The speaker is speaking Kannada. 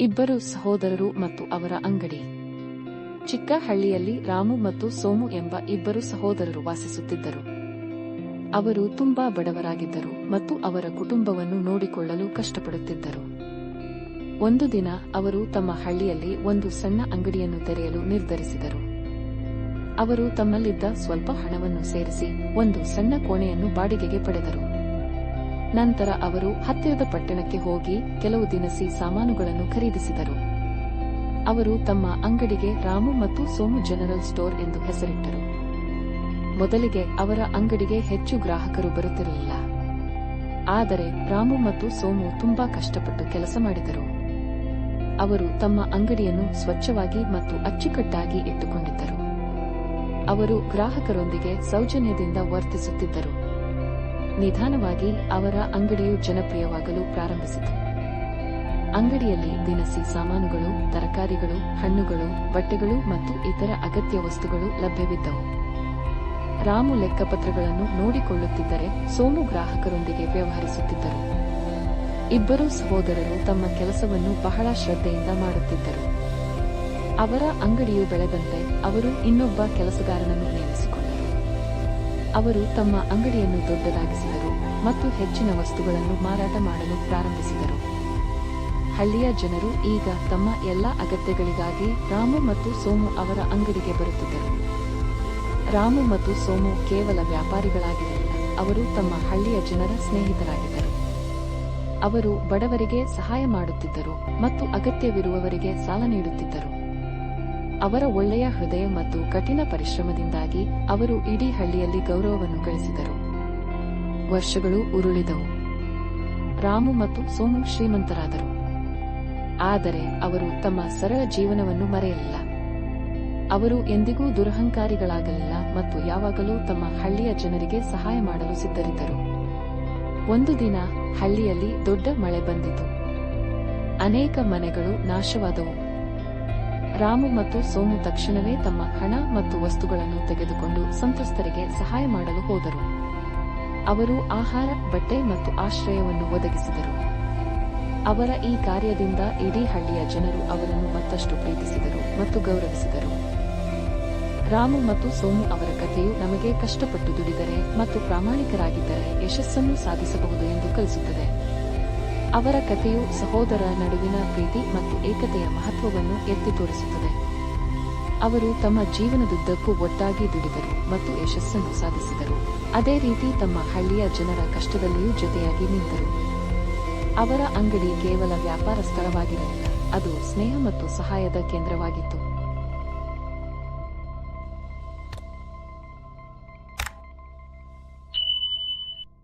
ಇಬ್ಬರು ಸಹೋದರರು ಮತ್ತು ಅವರ ಅಂಗಡಿ. ಚಿಕ್ಕ ಹಳ್ಳಿಯಲ್ಲಿ ರಾಮು ಮತ್ತು ಸೋಮು ಎಂಬ ಇಬ್ಬರು ಸಹೋದರರು ವಾಸಿಸುತ್ತಿದ್ದರು. ಅವರು ತುಂಬಾ ಬಡವರಾಗಿದ್ದರು ಮತ್ತು ಅವರ ಕುಟುಂಬವನ್ನು ನೋಡಿಕೊಳ್ಳಲು ಕಷ್ಟಪಡುತ್ತಿದ್ದರು. ಒಂದು ದಿನ ಅವರು ತಮ್ಮ ಹಳ್ಳಿಯಲ್ಲಿ ಒಂದು ಸಣ್ಣ ಅಂಗಡಿಯನ್ನು ತೆರೆಯಲು ನಿರ್ಧರಿಸಿದರು. ಅವರು ತಮ್ಮಲ್ಲಿದ್ದ ಸ್ವಲ್ಪ ಹಣವನ್ನು ಸೇರಿಸಿ ಒಂದು ಸಣ್ಣ ಕೋಣೆಯನ್ನು ಬಾಡಿಗೆಗೆ ಪಡೆದರು. ನಂತರ ಅವರು ಹತ್ತಿರದ ಪಟ್ಟಣಕ್ಕೆ ಹೋಗಿ ಕೆಲವು ದಿನಸಿ ಸಾಮಾನುಗಳನ್ನು ಖರೀದಿಸಿದರು. ಅವರು ತಮ್ಮ ಅಂಗಡಿಗೆ ರಾಮು ಮತ್ತು ಸೋಮು ಜನರಲ್ ಸ್ಟೋರ್ ಎಂದು ಹೆಸರಿಟ್ಟರು. ಮೊದಲಿಗೆ ಅವರ ಅಂಗಡಿಗೆ ಹೆಚ್ಚು ಗ್ರಾಹಕರು ಬರುತ್ತಿರಲಿಲ್ಲ. ಆದರೆ ರಾಮು ಮತ್ತು ಸೋಮು ತುಂಬಾ ಕಷ್ಟಪಟ್ಟು ಕೆಲಸ ಮಾಡಿದರು. ಅವರು ತಮ್ಮ ಅಂಗಡಿಯನ್ನು ಸ್ವಚ್ಛವಾಗಿ ಮತ್ತು ಅಚ್ಚುಕಟ್ಟಾಗಿ ಇಟ್ಟುಕೊಂಡಿದ್ದರು. ಅವರು ಗ್ರಾಹಕರೊಂದಿಗೆ ಸೌಜನ್ಯದಿಂದ ವರ್ತಿಸುತ್ತಿದ್ದರು. ನಿಧಾನವಾಗಿ ಅವರ ಅಂಗಡಿಯು ಜನಪ್ರಿಯವಾಗಲು ಪ್ರಾರಂಭಿಸಿತು. ಅಂಗಡಿಯಲ್ಲಿ ದಿನಸಿ ಸಾಮಾನುಗಳು, ತರಕಾರಿಗಳು, ಹಣ್ಣುಗಳು, ಬಟ್ಟೆಗಳು ಮತ್ತು ಇತರ ಅಗತ್ಯ ವಸ್ತುಗಳು ಲಭ್ಯವಿದ್ದವು. ರಾಮು ಲೆಕ್ಕಪತ್ರಗಳನ್ನು ನೋಡಿಕೊಳ್ಳುತ್ತಿದ್ದರೆ ಸೋಮು ಗ್ರಾಹಕರೊಂದಿಗೆ ವ್ಯವಹರಿಸುತ್ತಿದ್ದರು. ಇಬ್ಬರೂ ಸಹೋದರರು ತಮ್ಮ ಕೆಲಸವನ್ನು ಬಹಳ ಶ್ರದ್ಧೆಯಿಂದ ಮಾಡುತ್ತಿದ್ದರು. ಅವರ ಅಂಗಡಿಯು ಬೆಳೆದಂತೆ ಅವರು ಇನ್ನೊಬ್ಬ ಕೆಲಸಗಾರನನ್ನು ನೇಮಿಸಿಕೊಂಡರು. ಅವರು ತಮ್ಮ ಅಂಗಡಿಯನ್ನು ದೊಡ್ಡದಾಗಿಸಿದರು ಮತ್ತು ಹೆಚ್ಚಿನ ವಸ್ತುಗಳನ್ನು ಮಾರಾಟ ಮಾಡಲು ಪ್ರಾರಂಭಿಸಿದರು. ಹಳ್ಳಿಯ ಜನರು ಈಗ ತಮ್ಮ ಎಲ್ಲ ಅಗತ್ಯಗಳಿಗಾಗಿ ರಾಮು ಮತ್ತು ಸೋಮು ಅವರ ಅಂಗಡಿಗೆ ಬರುತ್ತಿದ್ದರು. ರಾಮು ಮತ್ತು ಸೋಮು ಕೇವಲ ವ್ಯಾಪಾರಿಗಳಾಗಿರಲಿಲ್ಲ, ಅವರು ತಮ್ಮ ಹಳ್ಳಿಯ ಜನರ ಸ್ನೇಹಿತರಾಗಿದ್ದರು. ಅವರು ಬಡವರಿಗೆ ಸಹಾಯ ಮಾಡುತ್ತಿದ್ದರು ಮತ್ತು ಅಗತ್ಯವಿರುವವರಿಗೆ ಸಾಲ ನೀಡುತ್ತಿದ್ದರು. ಅವರ ಒಳ್ಳೆಯ ಹೃದಯ ಮತ್ತು ಕಠಿಣ ಪರಿಶ್ರಮದಿಂದಾಗಿ ಅವರು ಇಡೀ ಹಳ್ಳಿಯಲ್ಲಿ ಗೌರವವನ್ನು ಗಳಿಸಿದರು. ವರ್ಷಗಳು ಉರುಳಿದವು. ರಾಮು ಮತ್ತು ಸೋಮು ಶ್ರೀಮಂತರಾದರು. ಆದರೆ ಅವರು ತಮ್ಮ ಸರಳ ಜೀವನವನ್ನು ಮರೆಯಲಿಲ್ಲ. ಅವರು ಎಂದಿಗೂ ದುರಹಂಕಾರಿಗಳಾಗಲಿಲ್ಲ ಮತ್ತು ಯಾವಾಗಲೂ ತಮ್ಮ ಹಳ್ಳಿಯ ಜನರಿಗೆ ಸಹಾಯ ಮಾಡಲು ಸಿದ್ಧರಿದ್ದರು. ಒಂದು ದಿನ ಹಳ್ಳಿಯಲ್ಲಿ ದೊಡ್ಡ ಮಳೆ ಬಂದಿತು. ಅನೇಕ ಮನೆಗಳು ನಾಶವಾದವು. ರಾಮು ಮತ್ತು ಸೋಮು ತಕ್ಷಣವೇ ತಮ್ಮ ಹಣ ಮತ್ತು ವಸ್ತುಗಳನ್ನು ತೆಗೆದುಕೊಂಡು ಸಂತ್ರಸ್ತರಿಗೆ ಸಹಾಯ ಮಾಡಲು ಹೋದರು. ಅವರು ಆಹಾರ, ಬಟ್ಟೆ ಮತ್ತು ಆಶ್ರಯವನ್ನು ಒದಗಿಸಿದರು. ಅವರ ಈ ಕಾರ್ಯದಿಂದ ಇಡೀ ಹಳ್ಳಿಯ ಜನರು ಅವರನ್ನು ಮತ್ತಷ್ಟು ಪ್ರೀತಿಸಿದರು ಮತ್ತು ಗೌರವಿಸಿದರು. ರಾಮು ಮತ್ತು ಸೋಮು ಅವರ ಕಥೆಯು ನಮಗೆ ಕಷ್ಟಪಟ್ಟು ದುಡಿದರೆ ಮತ್ತು ಪ್ರಾಮಾಣಿಕರಾಗಿದ್ದರೆ ಯಶಸ್ಸನ್ನು ಸಾಧಿಸಬಹುದು ಎಂದು ಕಲಿಸುತ್ತದೆ. ಅವರ ಕಥೆಯು ಸಹೋದರರ ನಡುವಿನ ಪ್ರೀತಿ ಮತ್ತು ಏಕತೆಯ ಮಹತ್ವವನ್ನು ಎತ್ತಿ ತೋರಿಸುತ್ತದೆ. ಅವರು ತಮ್ಮ ಜೀವನದುದ್ದಕ್ಕೂ ಒಟ್ಟಾಗಿ ದುಡಿದರು ಮತ್ತು ಯಶಸ್ಸನ್ನು ಸಾಧಿಸಿದರು. ಅದೇ ರೀತಿ ತಮ್ಮ ಹಳ್ಳಿಯ ಜನರ ಕಷ್ಟದಲ್ಲಿಯೂ ಜೊತೆಯಾಗಿ ನಿಂತರು. ಅವರ ಅಂಗಡಿ ಕೇವಲ ವ್ಯಾಪಾರ ಸ್ಥಳವಾಗಿರಲಿಲ್ಲ, ಅದು ಸ್ನೇಹ ಮತ್ತು ಸಹಾಯದ ಕೇಂದ್ರವಾಗಿತ್ತು.